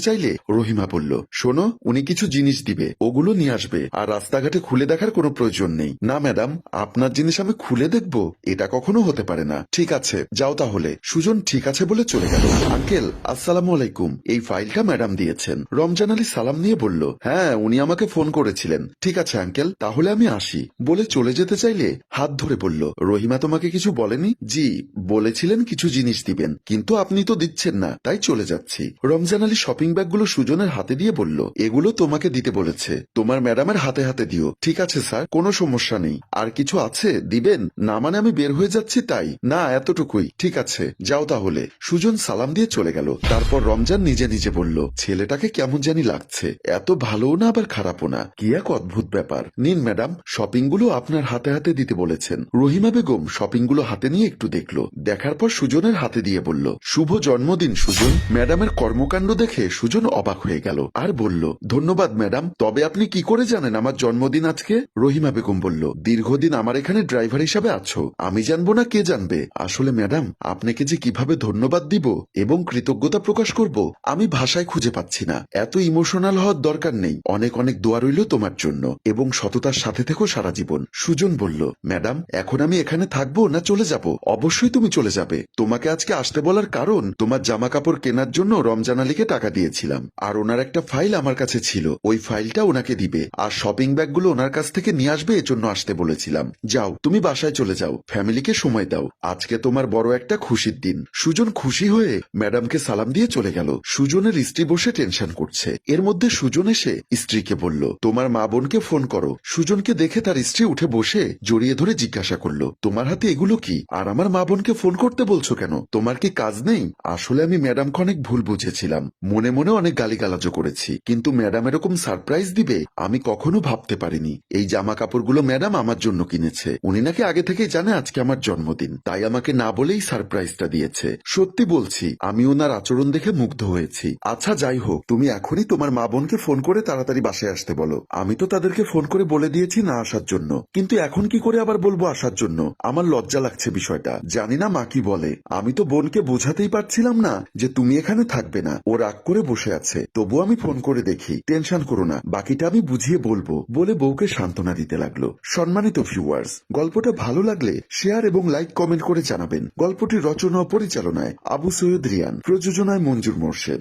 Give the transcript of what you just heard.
চাইলে? রহিমা বলল, শোনো, উনি কিছু জিনিস দিবে, ওগুলো নিয়ে আসবে, আর রাস্তাঘাটে খুলে দেখার কোনো প্রয়োজন নেই। না, ম্যাডাম, আপনার জিনিস আমি খুলে দেখব, এটা কখনো হতে পারে না। ঠিক আছে, যাও তাহলে। সুজন, ঠিক আছে বলে চলে গেল। আঙ্কেল, আসসালামু আলাইকুম। এই ফাইলটা ম্যাডাম দিয়েছেন। রমজান আলী সালাম নিয়ে বলল হ্যাঁ উনি আমাকে ফোন করেছিলেন। ঠিক আছে, আঙ্কেল, তাহলে আমি আসি। বলে চলে যেতে চাইলে হাত ধরে বলল, রহিমা তোমাকে কিছু বলেনি? জি, বলেছিলেন কিছু জিনিস দিবেন, কিন্তু আপনি তো দিচ্ছেন না, তাই চলে যাচ্ছি। রমজান আলী শপিং ব্যাগগুলো সুজনের হাতে দিয়ে বলল, এগুলো তোমাকে দিতে বলেছে। তোমার ম্যাডামের হাতে হাতে দিও। ঠিক আছে, স্যার, কোনো সমস্যা নেই। আর কিছু আছে? দিবেন? না মানে আমি বের হয়ে যাচ্ছি তাই? না, এতটুকুই। ঠিক আছে, যাও তাহলে। সুজন সালাম দিয়ে চলে গেল। তারপর রমজান নিজে নিজে বলল, ছেলেটাকে কেমন জানি লাগছে। এত ভালোও না, আবার খারাপও না। কি এক অদ্ভুত ব্যাপার। নিন, ম্যাডাম শপিংগুলো আপনার হাতে হাতে দিতে বলেছেন। রহিমা বেগম শপিংগুলো হাতে নিয়ে একটু দেখল। দেখার পর সুজনের হাতে দিয়ে বলল, শুভ জন্মদিন, সুজন। ম্যাডামের কর্মকাণ্ড দেখে সুজন অবাক হয়ে গেল আর বলল, ধন্যবাদ, ম্যাডাম, তবে আপনি কি করে জানেন আমার জন্মদিন আজকে? রহিমা বেগম বলল, দীর্ঘদিন আমার এখানে ড্রাইভার হিসাবে আছো, আমি জানব না কে জানবে? আসলে, ম্যাডাম, আপনাকে যে কীভাবে ধন্যবাদ দিব এবং কৃতজ্ঞতা প্রকাশ করব, আমি ভাষায় খুঁজে পাচ্ছি না। এত ইমোশনাল হওয়ার দরকার নেই। অনেক অনেক দোয়া রইল তোমার জন্য এবং সততার সাথে থেকো সারা জীবন। সুজন বলল, ম্যাডাম, এখন আমি এখানে থাকব না চলে যাব? অবশ্যই তুমি চলে যাবে। তোমাকে আজকে আসতে বলার কারণ, তোমার জামা কাপড় কেনার জন্য রমজান আলীকে টাকা দিয়েছিলাম। আর ওনার একটা ফাইল আমার কাছে ছিল। ওই ফাইলটা ওনাকে দিবে। আর শপিং ব্যাগগুলো ওনার কাছ থেকে নিয়ে আসবে, এজন্য আসতে বলেছিলাম। যাও, তুমি বাসায় চলে যাও। ফ্যামিলিকে সময় দাও। আজকে তোমার বড় একটা খুশির দিন। সুজন খুশি হয়ে ম্যাডামকে সালাম দিয়ে চলে গেল। সুজনের স্ত্রী বসে টেনশন করছে। এর মধ্যে সুজন এসে স্ত্রীকে বলল, তোমার মা বোনকে ফোন করো। সুজনকে দেখে তার স্ত্রী উঠে বসে জড়িয়ে ধরে জিজ্ঞাসা করল, তোমার হাতে এগুলো কি? আর আমার মা বোনকে ফোন করতে বলছো কেন? তোমার কি কাজ নেই? আসলে আমি ম্যাডামকে অনেক ভুল বুঝেছিলাম। মনে মনে অনেক গালিগালাজও করেছি। কিন্তু ম্যাডাম এরকম সারপ্রাইজ দিবে, আমি কখনো ভাবতে পারিনি। এই জামা কাপড়গুলো ম্যাডাম আমার জন্য কিনেছে। উনি নাকি আগে থেকেই জানে আজকে আমার জন্মদিন। তাই আমাকে না বলেই সারপ্রাইজটা দিয়েছে। সত্যি বলছি, আমি ওনার আচরণ দেখে মুগ্ধ হয়েছি। আচ্ছা যাই হোক, তুমি এখনই তোমার মা বোনকে ফোন করে তাড়াতাড়ি বাসায় আসতে বলো। আমি তো তাদেরকে ফোন করে বলে দিয়েছি না আসার জন্য। কিন্তু এখন কি করে আবার বলব আসার জন্য? আমার লজ্জা লাগছে বিষয়টা। জানি না মা কি বলে। আমি তো বোনকে বোঝাতেই পারছিলাম না যে তুমি এখানে থাকবে না। ও রাগ করে বসে আছে। তবু আমি ফোন করে দেখি, টেনশন করো না, বাকিটা আমি বুঝিয়ে বলব, বলে বউকে সান্ত্বনা দিতে লাগল। সম্মানিত ভিউয়ার্স গল্পটা ভালো লাগলে শেয়ার এবং লাইক কমেন্ট করে জানাবেন। গল্পটি রচনা পরিচালনায় আবু সৈয়দ রিয়ান, প্রযোজনায় মঞ্জুর মোর্শেদ।